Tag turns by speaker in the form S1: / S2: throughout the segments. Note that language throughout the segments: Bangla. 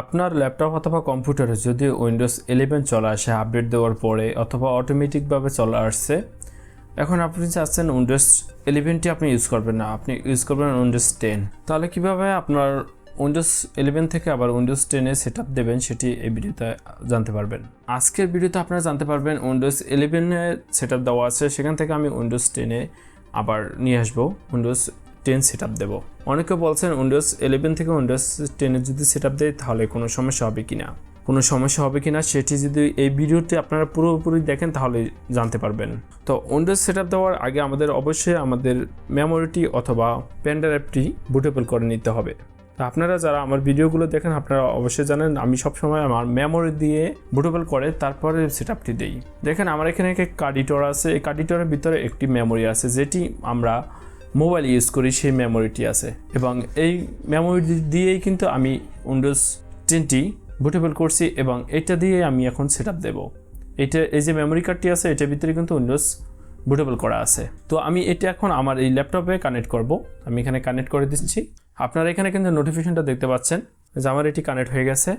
S1: আপনার ল্যাপটপ অথবা কম্পিউটারে যদি উইন্ডোজ ইলেভেন চলে আসে, আপডেট দেওয়ার পরে অথবা অটোমেটিকভাবে চলে আসছে, এখন আপনি চাচ্ছেন উইন্ডোজ ইলেভেনটি আপনি ইউজ করবেন না, আপনি ইউজ করবেন উইন্ডোজ টেন। তাহলে কীভাবে আপনার উইন্ডোজ ইলেভেন থেকে আবার উইন্ডোজ টেনে সেট আপ দেবেন সেটি এই ভিডিওতে জানতে পারবেন। আজকের ভিডিওতে আপনারা জানতে পারবেন উইন্ডোজ ইলেভেনে সেট আপ দেওয়া আছে, সেখান থেকে আমি উইন্ডোজ টেনে আবার নিয়ে আসব, উইন্ডোজ টেন সেট আপ দেবো। অনেকে বলছেন উইন্ডোজ ইলেভেন থেকে উইন্ডোজ টেনে যদি সেট আপ দেয়, তাহলে কোনো সমস্যা হবে কি না কোনো সমস্যা হবে কি না সেটি যদি এই ভিডিওটি আপনারা পুরোপুরি দেখেন, তাহলে জানতে পারবেন। তো উইন্ডোজ সেট দেওয়ার আগে আমাদের অবশ্যই আমাদের মেমোরিটি অথবা পেন ড্রাইভটি বুটেবল করে নিতে হবে। আপনারা যারা আমার ভিডিওগুলো দেখেন, আপনারা অবশ্যই জানেন, আমি সবসময় আমার মেমোরি দিয়ে বুটেবল করে, তারপরে সেট আপটি দিই। দেখেন, আমার এখানে একটা কার্ডিটর আছে। এই কার্ডিটরের ভিতরে একটি মেমোরি আছে, যেটি আমরা মোবাইল ইউজ করি, সেই মেমোরিটি আছে। এবং এই মেমোরি দিয়েই কিন্তু আমি উইন্ডোজ টেনটি বুটেবল করছি এবং এটা দিয়ে আমি এখন সেট আপ দেবো। এটা, এই যে মেমোরি কার্ডটি আছে, এটার ভিতরে কিন্তু উইন্ডোজ বুটেবল করা আছে। তো আমি এটা এখন আমার এই ল্যাপটপে কানেক্ট করব। আমি এখানে কানেক্ট করে দিচ্ছি। আপনারা এখানে কিন্তু নোটিফিকেশনটা দেখতে পাচ্ছেন যে আমার এটি কানেক্ট হয়ে গেছে।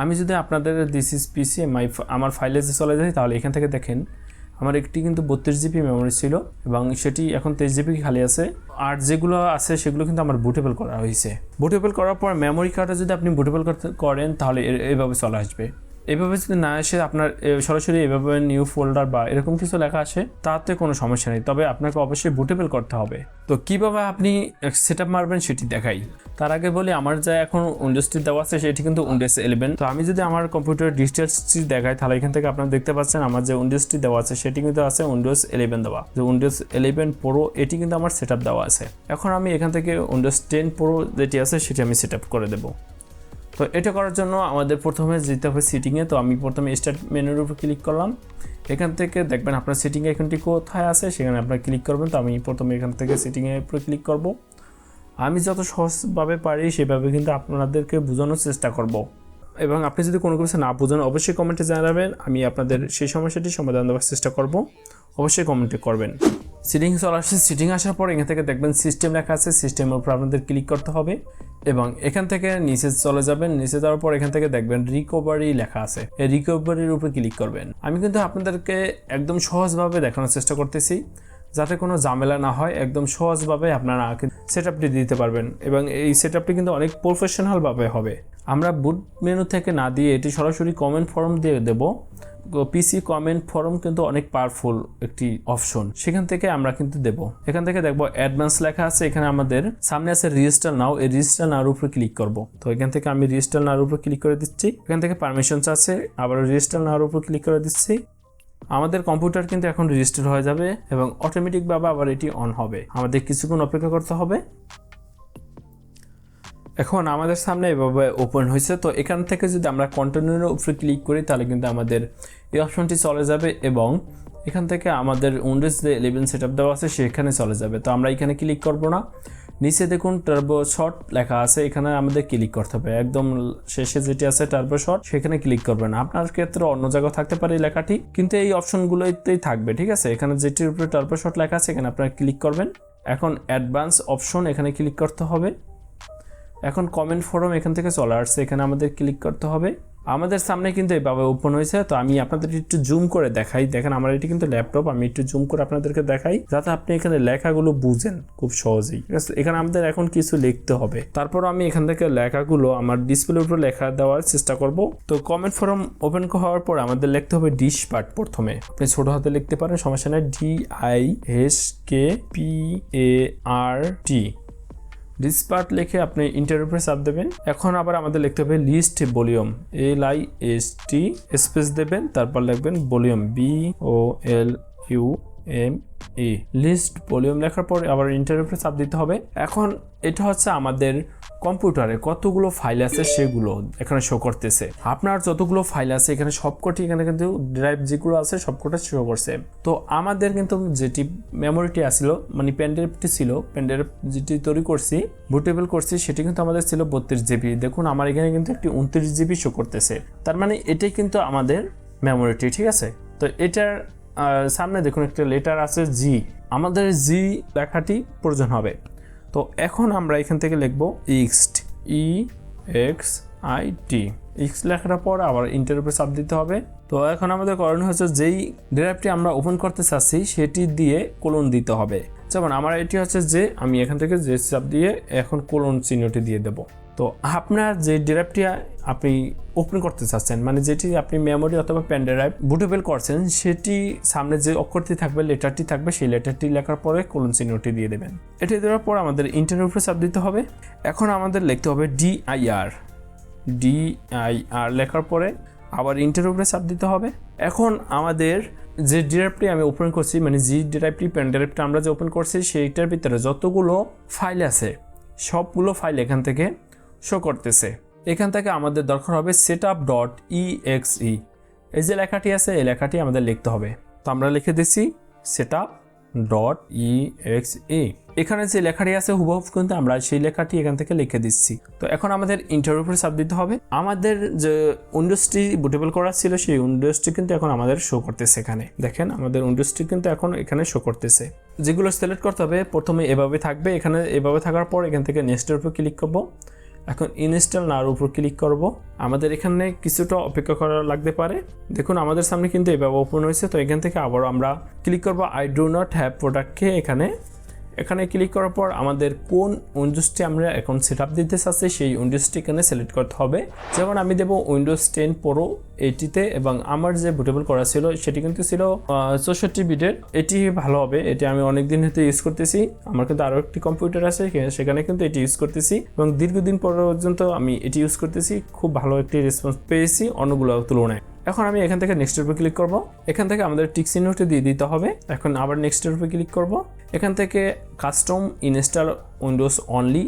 S1: আমি যদি আপনাদের দিস ইজ পিসি মাই আমার ফাইলে যে চলে যাই, তাহলে এখান থেকে দেখেন আমার একটি কিন্তু বত্রিশ জিবি মেমোরি ছিল এবং সেটি এখন তেইশ জিবি খালি আছে। আর যেগুলো আছে সেগুলো কিন্তু আমার বুটেবল করা হয়েছে। বুটেবল করার পর মেমোরি কার্ডে যদি আপনি বুটেবল করেন তাহলে এভাবে চলে আসবে। এভাবে যদি না এসে আপনার সরাসরি এভাবে নিউ ফোল্ডার বা এরকম কিছু লেখা আসে তাতে কোনো সমস্যা নেই। তবে আপনাকে অবশ্যই বুটেবল করতে হবে। তো কীভাবে আপনি সেট আপ মারবেন সেটি দেখাই। তার আগে বলি, আমার যা এখন উইন্ডোজটি দেওয়া আছে, সেটি কিন্তু উইন্ডোজ ইলেভেন তো আমি যদি আমার কম্পিউটার ডিটেলসটি দেখাই, তাহলে এখান থেকে আপনারা দেখতে পাচ্ছেন, আমার যে উইন্ডোজটি দেওয়া আছে, সেটি কিন্তু আছে উইন্ডোজ ইলেভেন দেওয়া। যে উইন্ডোজ ইলেভেন প্রো এটি কিন্তু আমার সেট দেওয়া আছে। এখন আমি এখান থেকে উইন্ডোজ টেন প্রো যেটি আছে, সেটি আমি সেট করে দেবো। তো এটা করার জন্য আমাদের প্রথমে যেতে হবে সিটিংয়ে তো আমি প্রথমে স্টার্ট মেনুর উপর ক্লিক করলাম। এখান থেকে দেখবেন আপনার সিটিং এখানটি কোথায় আছে, সেখানে আপনার ক্লিক করবেন। তো আমি প্রথমে এখান থেকে সিটিংয়ের উপরে ক্লিক করব। আমি যত সহজভাবে পারি সেভাবে কিন্তু আপনাদেরকে বোঝানোর চেষ্টা করব। এবং আপনি যদি কোনো কিছু না বোঝেন, অবশ্যই কমেন্টে জানাবেন। আমি আপনাদের সেই সমস্যাটি সমাধান দেওয়ার চেষ্টা করব। অবশ্যই কমেন্টে করবেন। সিটিং চলে আসছে। সিটিং আসার পর এখান থেকে দেখবেন সিস্টেম লেখা আছে। সিস্টেমের উপর আপনাদের ক্লিক করতে হবে এবং এখান থেকে নিচে চলে যাবেন। নিচে যাওয়ার পর এখান থেকে দেখবেন রিকভারি লেখা আছে। এই রিকভারির উপর ক্লিক করবেন। আমি কিন্তু আপনাদেরকে একদম সহজভাবে দেখানোর চেষ্টা করতেছি। যাতে কোনো ঝামেলা না হয়, একদম সহজভাবে আপনারা সেট আপটি দিতে পারবেন এবং এই সেট আপটি কিন্তু অনেক প্রফেশনালভাবে হবে। আমরা বুট মেনু থেকে না দিয়ে এটি সরাসরি কমেন্ট ফর্ম দিয়ে দেব। পিসি কমেন্ট ফর্ম কিন্তু অনেক পাওয়ারফুল একটি অপশন সেখান থেকে আমরা কিন্তু দেব। এখান থেকে দেখব অ্যাডভান্স লেখা আছে, এখানে আমাদের সামনে আছে রেজিস্টার নাও এই রেজিস্টার নাওর উপরে ক্লিক করব। তো এখান থেকে আমি রেজিস্টার নাওর উপরে ক্লিক করে দিচ্ছি। এখান থেকে পারমিশনস আছে আবার রেজিস্টার নাওর উপর ক্লিক করে দিচ্ছি। আমাদের কম্পিউটার কিন্তু এখন রেজিস্টার হয়ে যাবে এবং অটোমেটিকভাবে আবার এটি অন হবে। আমাদের কিছুক্ষণ অপেক্ষা করতে হবে। এখন আমাদের সামনে এভাবে ওপেন হয়েছে, তো এখান থেকে যদি আমরা কন্টিনিউর উপরে ক্লিক করি, তাহলে কিন্তু আমাদের এই অপশনটি চলে যাবে এবং এখান থেকে আমাদের উইন্ডোজ যে ইলেভেন সেট আপ দেওয়া আছে, সেখানে চলে যাবে। তো আমরা এখানে ক্লিক করব না। নিচে দেখুন টার্বো শট লেখা আছে, এখানে আমাদের ক্লিক করতে হবে। একদম শেষে যেটি আছে টার্বো শট সেখানে ক্লিক করবেন। আপনার ক্ষেত্রে অন্য জায়গায় থাকতে পারে এই লেখাটি, কিন্তু এই অপশনগুলোতেই থাকবে, ঠিক আছে? এখানে যেটির উপরে টার্বো শট লেখা আছে, এখানে আপনারা ক্লিক করবেন। এখন অ্যাডভান্স অপশন এখানে ক্লিক করতে হবে। এখন কমেন্ট ফোরাম এখান থেকে চলে আসছে, এখানে আমাদের ক্লিক করতে হবে। আমাদের সামনে কিন্তু এইভাবে ওপেন হয়েছে, তো আমি আপনাদের একটু জুম করে দেখাই। দেখেন, আমার এটি কিন্তু ল্যাপটপ আমি একটু জুম করে আপনাদেরকে দেখাই, যাতে আপনি এখানে লেখাগুলো বুঝেন খুব সহজেই। এখানে আমাদের এখন কিছু লিখতে হবে। তারপর আমি এখান থেকে লেখাগুলো আমার ডিসপ্লের উপর লেখা দেওয়ার চেষ্টা করব। তো কমেন্ট ফোরাম ওপেন হওয়ার পর আমাদের লিখতে হবে ডিশ পার্ট প্রথমে। আপনি ছোট হাতে লিখতে পারেন, সমস্যা নেই। D I S K P A R T diskpart লিখে আপনি ইন্টার উপরে চাপ দেবেন। এখন আবার আমাদের লিখতে হবে list volume L I S T space দেবেন, তারপর লিখবেন volume V O L U M E list volume লেখার পর আবার ইন্টার উপরে চাপ দিতে হবে। এখন এটা হচ্ছে আমাদের কম্পিউটারে কতগুলো ফাইল আছে সেগুলো এখানে শো করতেছে। আপনার যতগুলো ফাইল আছে এখানে সবকটি এখানে কিন্তু ড্রাইভ যেগুলো আছে সবকটা শো করছে। তো আমাদের কিন্তু যেটি মেমোরিটি আসছিল মানে পেনড্রাইভটি ছিল পেনড্রাইভ যেটি তৈরি করছি বুটেবল করছি, সেটি কিন্তু আমাদের ছিল বত্রিশ জিবি দেখুন আমার এখানে কিন্তু একটি উনত্রিশ জিবি শো করতেছে। তার মানে এটাই কিন্তু আমাদের মেমোরিটি ঠিক আছে? তো এটার সামনে দেখুন একটা লেটার আছে জি আমাদের জি লেখাটি প্রয়োজন হবে। তো এখন আমরা এখান থেকে লিখব exit E X I T X লেখার পর আবার ইন্টার উপরে চাপ দিতে হবে। তো এখন আমাদের করণীয় হচ্ছে যেই ড্রাইভটি আমরা ওপেন করতে চাচ্ছি, সেটি দিয়ে কোলন দিতে হবে। যেমন আমার এটি হচ্ছে যে, আমি এখান থেকে যে চাপ দিয়ে এখন কোলন চিহ্নটি দিয়ে দেব। তো আপনার যে ড্রাইভটি আপনি ওপেন করতে চাচ্ছেন মানে যেটি আপনি মেমোরি অথবা পেন ড্রাইভ বুটেবল করছেন, সেটি সামনে যে অক্ষরটি থাকবে, লেটারটি থাকবে, সেই লেটারটি লেখার পরে কোলন চিহ্নটি দিয়ে দেবেন। এটি দেওয়ার পর আমাদের ইন্টারনেট উপরে চাপ দিতে হবে। এখন আমাদের লিখতে হবে ডিআইআর ডিআইআর লেখার পরে আবার ইন্টার উপরে চাপ দিতে হবে। এখন আমাদের যে ড্রাইভটি আমি ওপেন করছি মানে জি ড্রাইভটি পেন ড্রাইভটা আমরা যে ওপেন করছি, সেইটার ভিতরে যতগুলো ফাইল আছে, সবগুলো ফাইল এখান থেকে শো করতেছে। এখান থেকে আমাদের দরকার হবে setup dot E X E এই যে লেখাটি আছে, এই লেখাটি আমাদের লিখতে হবে। তো আমরা লিখে দিচ্ছি setup dot E X E এখানে যে লেখাটি আছে, হুবহু কিন্তু আমরা সেই লেখাটি এখান থেকে লিখে দিচ্ছি। তো এখন আমাদের ইন্টারভিউ চাপ দিতে হবে। আমাদের যে উইন্ডোজটি বুটেবল করা ছিল, সেই উইন্ডোজটি কিন্তু এখন আমাদের শো করতেছে এখানে। দেখেন, আমাদের উইন্ডোজটি কিন্তু এখন এখানে শো করতেছে। যেগুলো সিলেক্ট করতে হবে, প্রথমে এভাবে থাকবে। এখানে এভাবে থাকার পর এখান থেকে নেক্সটের উপর ক্লিক করব। এখন ইনস্টল নার উপর ক্লিক করব। আমাদের এখানে কিছুটা অপেক্ষা করা লাগতে পারে। দেখুন, আমাদের সামনে কিন্তু এভাবে ওপেন হয়েছে, তো এখান থেকে আবার আমরা ক্লিক করব আই ডু নট হ্যাভ প্রোডাক্টকে এখানে এখানে ক্লিক করার পর আমাদের কোন উইন্ডোজটি আমরা এখন সেট আপ দিতে চাচ্ছি, সেই উইন্ডোজটি এখানে সিলেক্ট করতে হবে। যেমন আমি দেবো উইন্ডোজ টেন প্রো এইটিতে এবং আমার যে বুটেবল করা ছিল, সেটি কিন্তু ছিল চৌষট্টি বিটের। এটি ভালো হবে, এটি আমি অনেক দিন হতে ইউজ করতেছি। আমার কিন্তু আরও একটি কম্পিউটার আছে সেখানে কিন্তু এটি ইউজ করতেছি। এবং দীর্ঘদিন পর্যন্ত আমি এটি ইউজ করতেছি। খুব ভালো একটি রেসপন্স পেয়েছি অন্যগুলোর তুলনায়। এখন আমি এখান থেকে নেক্সটের উপর ক্লিক করব। এখান থেকে আমাদের টিক চিহ্নটি দিয়ে দিতে হবে। এখন আবার নেক্সটের উপর ক্লিক করব। এখান থেকে custom install Windows only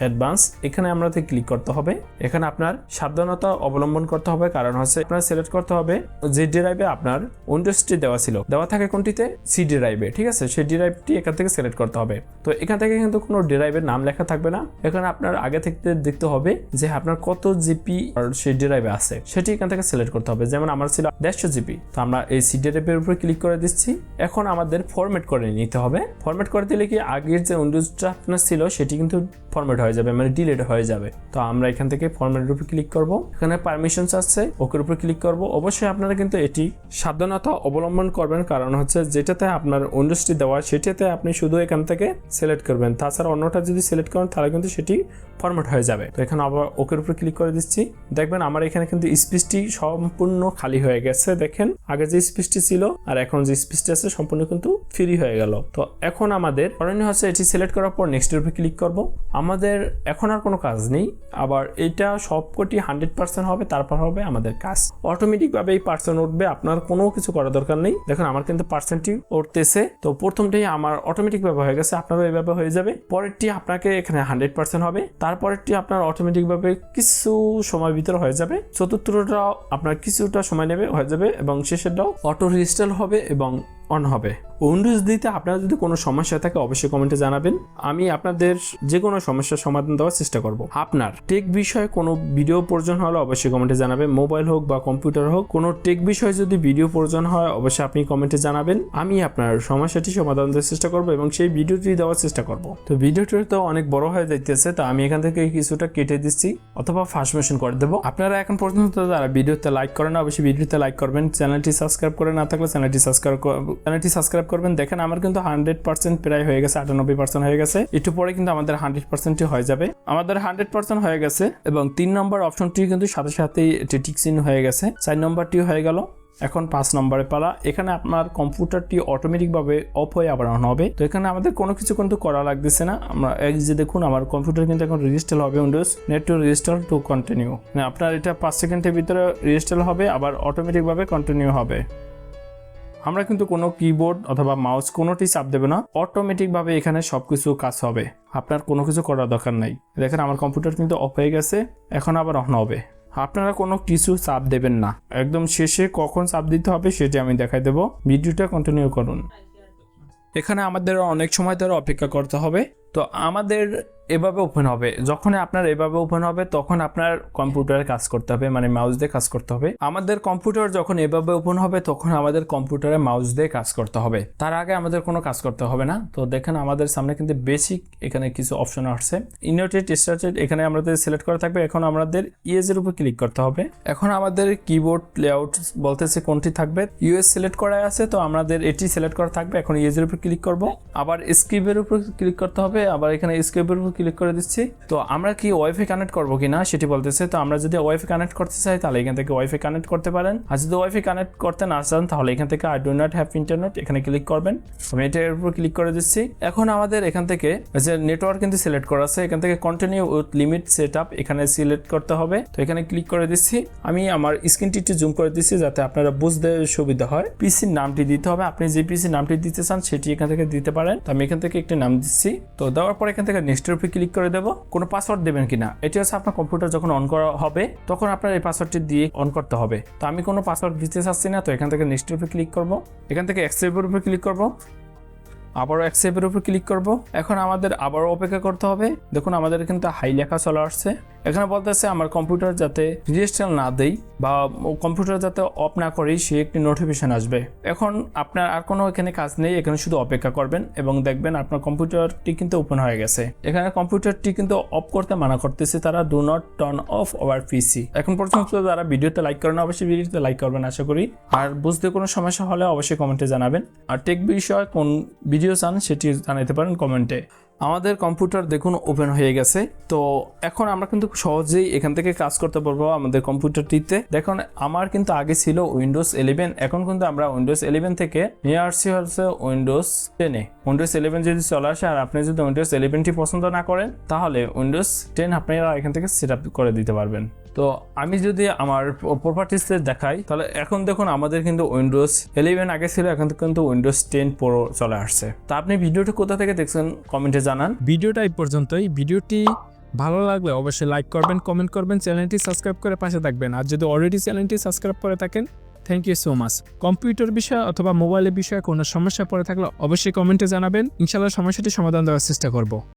S1: advance, এখানে আমাদের ক্লিক করতে হবে। এখানে আপনার সাবধানতা অবলম্বন করতে হবে, কারণ হচ্ছে আপনার সিলেক্ট করতে হবে যে ড্রাইভে আপনার উইন্ডোজটি দেওয়া ছিল। দেওয়া থাকে কোনটিতে? সি ড্রাইভে ঠিক আছে? সেই ড্রাইভটি এখান থেকে সিলেক্ট করতে হবে। তো এখান থেকে কিন্তু কোনো ড্রাইভের নাম লেখা থাকবে না। এখানে আপনার আগে থেকে দেখতে হবে যে আপনার কত জিপি সেই ড্রাইভে আছে। সেটি এখান থেকে সিলেক্ট করতে হবে। যেমন আমার ছিল দেড়শো জিপি তো আমরা এই সি ড্রাইভের উপরে ক্লিক করে দিচ্ছি। এখন আমাদের ফরম্যাট করে নিতে হবে। ফরম্যাট করে দিলে কি আগের যে উইন্ডোজটা আপনার ছিল, সেটি কিন্তু ফরম্যাট হয়ে যাবে মানে ডিলেট হয়ে যাবে। তো আমরা এখান থেকে ফরম্যাটের উপর ক্লিক করব। এখানে পারমিশনস আছে, ওকের উপর ক্লিক করব। অবশ্যই আপনারা কিন্তু এটি সাবধানতা অবলম্বন করবেন, কারণ হচ্ছে যেটাতে আপনার উইন্ডোজটি দেওয়া, সেটাতে আপনি শুধু এখান থেকে সিলেক্ট করবেন। তাছাড়া অন্যটা যদি সিলেক্ট করেন, তাহলে কিন্তু সেটি ফরম্যাট হয়ে যাবে। তো এখানে আবার ওকের উপর ক্লিক করে দিচ্ছি। দেখবেন আমার এখানে কিন্তু স্পেসটি সম্পূর্ণ খালি হয়ে গেছে, দেখেন। আগে যে স্পেসটি ছিল, আর এখন যে স্পেসটি আছে, সম্পূর্ণ কিন্তু ফ্রি হয়ে গেল। তো এখন আমাদের করণীয় হচ্ছে এটি সিলেক্ট করার পর নেক্সটের উপর ক্লিক করব। আমাদের এখন আর কোনো কাজ নেই। আবার এটা সবকটি হান্ড্রেড পার্সেন্ট হবে, তারপর হবে আমাদের কাজ। অটোমেটিকভাবে এই পার্সেন্ট উঠবে, আপনার কোনো কিছু করার দরকার নেই। দেখুন, আমার কিন্তু পার্সেন্টটি উঠতেছে। তো প্রথমটাই আমার অটোমেটিকভাবে হয়ে গেছে, আপনারও এইভাবে হয়ে যাবে। পরেরটি আপনাকে এখানে হান্ড্রেড পার্সেন্ট হবে। তারপরেরটি আপনার অটোমেটিকভাবে কিছু সময় ভিতরে হয়ে যাবে। চতুর্থটা আপনার কিছুটা সময় নেবে, হয়ে যাবে এবং শেষেরটাও অটো রিস্টল হবে এবং অন হবে। উইন্ডোজ দিতে আপনার যদি কোনো সমস্যা থাকে অবশ্যই কমেন্টে জানাবেন। আমি আপনাদের যে কোনো সমস্যার সমাধান দেওয়ার চেষ্টা করব। আপনার টেক বিষয়ে কোনো ভিডিও প্রয়োজন হলে অবশ্যই কমেন্টে জানাবেন। মোবাইল হোক বা কম্পিউটার হোক, কোনো টেক বিষয়ে যদি ভিডিও প্রয়োজন হয়, অবশ্যই আপনি কমেন্টে জানাবেন। আমি আপনার সমস্যাটি সমাধান দেওয়ার চেষ্টা করব এবং সেই ভিডিওটি দেওয়ার চেষ্টা করব। তো ভিডিওটি তো অনেক বড় হয়ে যাইতেছে, তো আমি এখান থেকে কিছুটা কেটে দিচ্ছি অথবা ফার্স্ট মেশিন করে দেবো। আপনারা এখন পর্যন্ত যারা ভিডিওতে লাইক করেন অবশ্যই ভিডিওতে লাইক করবেন। চ্যানেলটি সাবস্ক্রাইব করে না থাকলে চ্যানেলটি সাবস্ক্রাইব চ্যানেলটি সাবস্ক্রাইব করবেন। দেখেন, আমার কিন্তু হান্ড্রেড পার্সেন্ট প্রায় হয়ে গেছে, আটানব্বই পার্সেন্ট হয়ে গেছে। একটু পরে কিন্তু আমাদের হান্ড্রেড পার্সেন্টই হয়ে যাবে। আমাদের হান্ড্রেড পার্সেন্ট হয়ে গেছে এবং তিন নম্বর অপশনটি কিন্তু সাথে সাথেই টিক চিহ্ন হয়ে গেছে। চার নম্বরটি হয়ে গেল। এখন পাঁচ নম্বরে পালা। এখানে আপনার কম্পিউটারটি অটোমেটিকভাবে অফ হয়ে আবার অন হবে। তো এখানে আমাদের কোনো কিছু কিন্তু করা লাগতেছে না। আমরা এক যে দেখুন, আমার কম্পিউটার কিন্তু এখন রেজিস্টার হবে Windows needs to register to continue আপনার এটা পাঁচ সেকেন্ডের ভিতরে রেজিস্টার হবে, আবার অটোমেটিকভাবে কন্টিনিউ হবে। আমরা কিন্তু কোনো কিবোর্ড অথবা মাউস কোনোটি চাপ দেবে না। অটোমেটিকভাবে এখানে সব কিছু কাজ হবে। আপনার কোনো কিছু করার দরকার নাই। দেখেন আমার কম্পিউটার কিন্তু অফ হয়ে গেছে, এখন আবার অন হবে। আপনারা কোনো কিছু চাপ দেবেন না। একদম শেষে কখন চাপ দিতে হবে সেটি আমি দেখাই দেবো। ভিডিওটা কন্টিনিউ করুন। এখানে আমাদের অনেক সময় ধরে অপেক্ষা করতে হবে। তো আমাদের এভাবে ওপেন হবে। যখন আপনার এভাবে ওপেন হবে, তখন আপনার কম্পিউটারে কাজ করতে হবে মানে মাউস দিয়ে কাজ করতে হবে। আমাদের কম্পিউটার যখন এভাবে ওপেন হবে, তখন আমাদের কম্পিউটারে মাউস দিয়ে কাজ করতে হবে। তার আগে আমাদের কোনো কাজ করতে হবে না। তো দেখেন আমাদের সামনে কিন্তু বেসিক এখানে কিছু অপশন আসছে। ইনোটেড স্টার্টেড এখানে আমাদের সিলেক্ট করা থাকবে। এখন আমাদের এর উপর ক্লিক করতে হবে। এখন আমাদের কিবোর্ড লেআউট বলতেছে কোনটি থাকবে? ইউএস সিলেক্ট করা আছে, তো আমাদের এটি সিলেক্ট করা থাকবে। এখন এর উপর ক্লিক করব। আবার স্ক্রিপের উপর ক্লিক করতে হবে। আবার এখানে স্ক্রিপের উপর ক্লিক করে দিচ্ছি। তো আমরা কি ওয়াইফাই কানেক্ট করব কিনা সেটি বলতেছে। তো আমরা যদি ওয়াইফাই কানেক্ট করতে চাই, তাহলে এখান থেকে ওয়াইফাই কানেক্ট করতে পারেন। আর যদি ওয়াইফাই কানেক্ট করতে না চান, তাহলে এখান থেকে I do not have internet এখানে ক্লিক করবেন। আমি এটার উপর ক্লিক করে দিচ্ছি। এখন আমাদের এখান থেকে যে নেটওয়ার্ক কিন্তু সিলেক্ট করা আছে, এখান থেকে continue with limit set up এখানে সিলেক্ট করতে হবে। তো এখানে ক্লিক করে দিচ্ছি। আমি আমার স্ক্রিনটি একটু জুম করে দিচ্ছি যাতে আপনারা বুঝতে সুবিধা হয়। পিসির নামটি দিতে হবে। আপনি যে পিসির নামটি দিতে চান, সেটি এখান থেকে দিতে পারেন। তো আমি এখান থেকে একটি নাম দিচ্ছি। তো দেওয়ার পর এখান থেকে নেক্সটের উপরে ক্লিক করে দেবো। কোনো পাসওয়ার্ড দেবেন কিনা? এটি হচ্ছে আপনার কম্পিউটার যখন অন করা হবে, তখন আপনার এই পাসওয়ার্ডটি দিয়ে অন করতে হবে। তো আমি কোনো পাসওয়ার্ড দিতে চাচ্ছি না, তো এখান থেকে নেক্সট উপরে ক্লিক করব। এখান থেকে এক্সেপ্টের উপরে ক্লিক করব। আবারও অ্যাকসেপ্টের উপর ক্লিক করব। এখন আমাদের আবারও অপেক্ষা করতে হবে। দেখুন, আমাদের কিন্তু হাই লেখা চলে আসছে। এখানে বলতেছে, আমার কম্পিউটার যাতে রেজিস্টার না দেই বা কম্পিউটার যাতে অফ না করি সে একটি নোটিফিকেশন আসবে। এখন আপনার আর কোনো এখানে কাজ নেই, এখানে শুধু অপেক্ষা করবেন এবং দেখবেন আপনার কম্পিউটারটি কিন্তু ওপেন হয়ে গেছে। এখানে কম্পিউটারটি কিন্তু অফ করতে মানা করতেছে তারা do not turn off our PC এখন পর্যন্ত যারা ভিডিওতে লাইক করেন অবশ্যই ভিডিওতে লাইক করবেন, আশা করি। আর বুঝতে কোনো সমস্যা হলে অবশ্যই কমেন্টে জানাবেন। আর টেক বিষয় কোন ভিডিও চান সেটি জানাতে পারেন কমেন্টে। আমাদের কম্পিউটার দেখুন ওপেন হয়ে গেছে। তো এখন আমরা কিন্তু সহজেই এখান থেকে কাজ করতে পারব আমাদের কম্পিউটারটিতে। দেখুন, আমার কিন্তু আগে ছিল উইন্ডোজ ইলেভেন এখন কিন্তু আমরা উইন্ডোজ ইলেভেন থেকে নিয়ে আসছি হচ্ছে উইন্ডোজ টেনে উইন্ডোজ ইলেভেন যদি চলে আসে আর আপনি যদি উইন্ডোজ ইলেভেনটি পছন্দ না করেন, তাহলে উইন্ডোজ টেন আপনারা এখান থেকে সেট করে দিতে পারবেন। তো আমি যদি আমার প্রপার্টিসে দেখাই, তাহলে এখন দেখুন আমাদের কিন্তু উইন্ডোজ ইলেভেন আগে ছিল, এখন কিন্তু উইন্ডোজ টেন প্রো চলে আসছে। তা আপনি ভিডিওটি কোথা থেকে দেখছেন কমেন্টে জানান।
S2: ভিডিওটা এই পর্যন্তই। ভিডিওটি ভালো লাগলে অবশ্যই লাইক করবেন কমেন্ট করবেন, চ্যানেলটি সাবস্ক্রাইব করে পাশে থাকবেন। আর যদি অলরেডি চ্যানেলটি সাবস্ক্রাইব করে থাকেন thank you so much computer বিষয় অথবা মোবাইলের বিষয়ে কোনো সমস্যা পড়ে থাকলে অবশ্যই কমেন্টে জানাবেন। ইনশাল্লাহ সমস্যাটি সমাধান দেওয়ার চেষ্টা করব।